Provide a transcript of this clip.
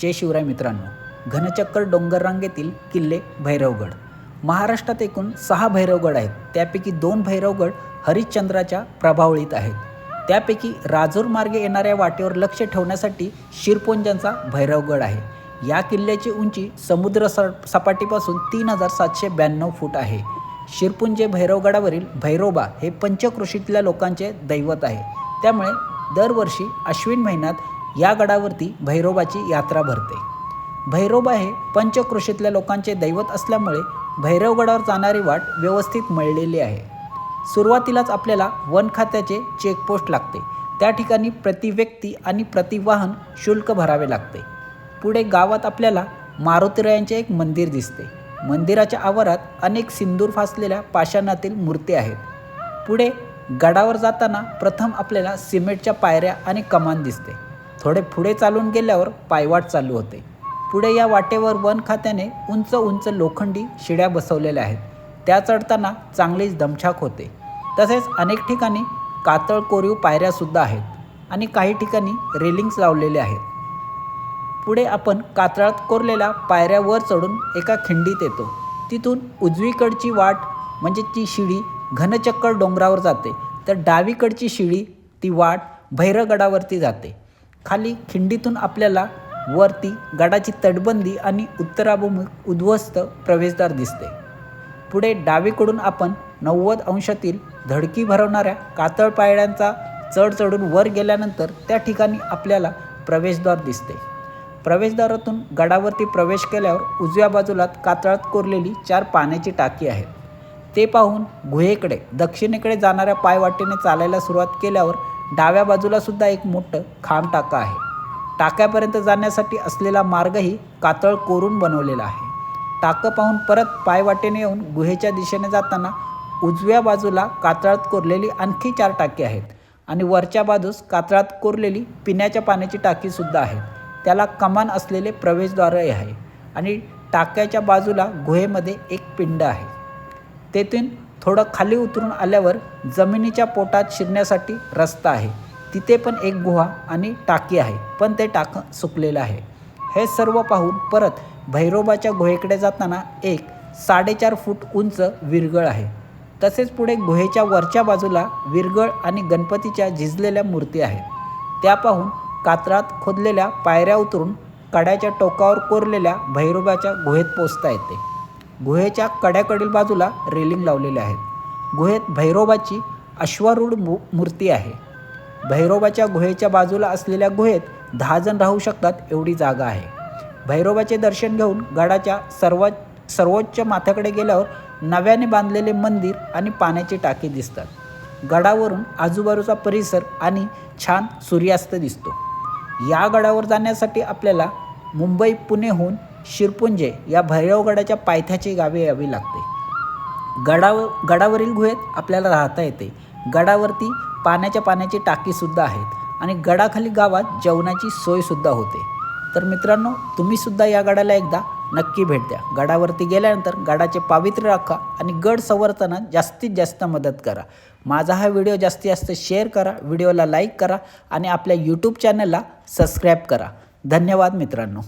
जय शिवराय मित्रांनो. घनचक्कर डोंगररांगेतील किल्ले भैरवगड. महाराष्ट्रात एकूण सहा भैरवगड आहेत. त्यापैकी दोन भैरवगड हरिश्चंद्राच्या प्रभावळीत आहेत. त्यापैकी राजूर मार्गे येणाऱ्या वाटेवर लक्ष ठेवण्यासाठी शिरपोंजांचा भैरवगड आहे. या किल्ल्याची उंची समुद्र स सपाटीपासून तीन हजार सातशे ब्याण्णव फूट आहे. शिरपुंजे भैरवगडावरील भैरोबा हे पंचकृषीतल्या लोकांचे दैवत आहे. त्यामुळे दरवर्षी अश्विन महिन्यात या गडावरती भैरोबाची यात्रा भरते. भैरोबा हे पंचकृषीतल्या लोकांचे दैवत असल्यामुळे भैरवगडावर जाणारी वाट व्यवस्थित मळलेली आहे. सुरुवातीलाच आपल्याला वन खात्याचे चेकपोस्ट लागते. त्या ठिकाणी प्रति व्यक्ती आणि प्रतिवाहन शुल्क भरावे लागते. पुढे गावात आपल्याला मारुतीरायांचे एक मंदिर दिसते. मंदिराच्या आवारात अनेक सिंदूर फासलेल्या पाषाणातील मूर्ती आहेत. पुढे गडावर जाताना प्रथम आपल्याला सिमेंटच्या पायऱ्या आणि कमान दिसते. थोडे पुढे चालून गेल्यावर पायवाट चालू होते. पुढे या वाटेवर वन खात्याने उंच उंच लोखंडी शिड्या बसवलेल्या आहेत. त्या चढताना चांगलीच दमछाक होते. तसेच अनेक ठिकाणी कातळ कोरीव पायऱ्यासुद्धा आहेत आणि काही ठिकाणी रेलिंग्स लावलेले आहेत. पुढे आपण कातळात कोरलेल्या पायऱ्यावर चढून एका खिंडीत येतो. तिथून उजवीकडची वाट म्हणजे ती शिडी घनचक्कर डोंगरावर जाते. तर डावीकडची शिडी ती वाट भैरगडावरती जाते. खाली खिंडीतून आपल्याला वरती गडाची तटबंदी आणि उत्तराभिमुख उद्ध्वस्त प्रवेशद्वार दिसते. पुढे डावीकडून आपण नव्वद अंशातील धडकी भरवणाऱ्या कातळ पायऱ्यांचा चढ चढून वर गेल्यानंतर त्या ठिकाणी आपल्याला प्रवेशद्वार दिसते. प्रवेशद्वारातून गडावरती प्रवेश केल्यावर उजव्या बाजूला कातळात कोरलेली चार पाण्याची टाकी आहेत. ते पाहून गुहेकडे दक्षिणेकडे जाणाऱ्या पायवाटेने चालायला सुरुवात केल्यावर डाव्या बाजूला सुद्धा एक मोठं खांब टाका आहे. टाक्यापर्यंत जाण्यासाठी असलेला मार्गही कातळ कोरून बनवलेला आहे. टाकं पाहून परत पायवाटेने येऊन गुहेच्या दिशेने जाताना उजव्या बाजूला कातळात कोरलेली आणखी चार टाकी आहेत आणि वरच्या बाजूस कातळात कोरलेली पिण्याच्या पाण्याची टाकीसुद्धा आहे त्याला कमान असलेले प्रवेशद्वारही आहे आणि टाक्याच्या बाजूला गुहेमध्ये एक पिंड आहे. तेथून थोडं खाली उतरून आल्यावर जमिनीच्या पोटात शिरण्यासाठी रस्ता आहे. तिथे पण एक गुहा आणि टाकी आहे पण ते टाकं सुकलेलं आहे. हे सर्व पाहून परत भैरोबाच्या गुहेकडे जाताना एक साडेचार फूट उंच विरगळ आहे. तसेच पुढे गुहेच्या वरच्या बाजूला विरगळ आणि गणपतीच्या झिजलेल्या मूर्ती आहेत त्या पाहून कात्रात खोदलेल्या पायऱ्या उतरून कड्याच्या टोकावर कोरलेल्या भैरोबाच्या गुहेत पोचता येते. गुहेच्या कड्याकडील बाजूला रेलिंग लावलेले आहेत. गुहेत भैरोबाची अश्वारूढ मू मूर्ती आहे. भैरोबाच्या गुहेच्या बाजूला असलेल्या गुहेत दहा जण राहू शकतात एवढी जागा आहे. भैरोबाचे दर्शन घेऊन गडाच्या सर्व सर्वोच्च माथ्याकडे गेल्यावर नव्याने बांधलेले मंदिर आणि पाण्याची टाकी दिसतात. गडावरून आजूबाजूचा परिसर आणि छान सूर्यास्त दिसतो. या गडावर जाण्यासाठी आपल्याला मुंबई पुणेहून शिरपुंजे या भैरवगडाच्या पायथ्याची गावे यावी लागते. गडाव गडावरील गुहेत आपल्याला राहता येते. गडावरती पाण्याच्या पाण्याची टाकीसुद्धा आहेत आणि गडाखाली गावात जेवणाची सोयसुद्धा होते. तर मित्रांनो तुम्हीसुद्धा या गडाला एकदा नक्की भेट द्या. गडावरती गेल्यानंतर गडाचे पावित्र्य राखा आणि गड संवर्धनात जास्तीत जास्त मदत करा. माझा हा व्हिडिओ जास्तीत जास्त शेअर करा व्हिडिओला लाईक करा आणि आपल्या यूट्यूब चॅनलला सबस्क्राईब करा. धन्यवाद मित्रांनो.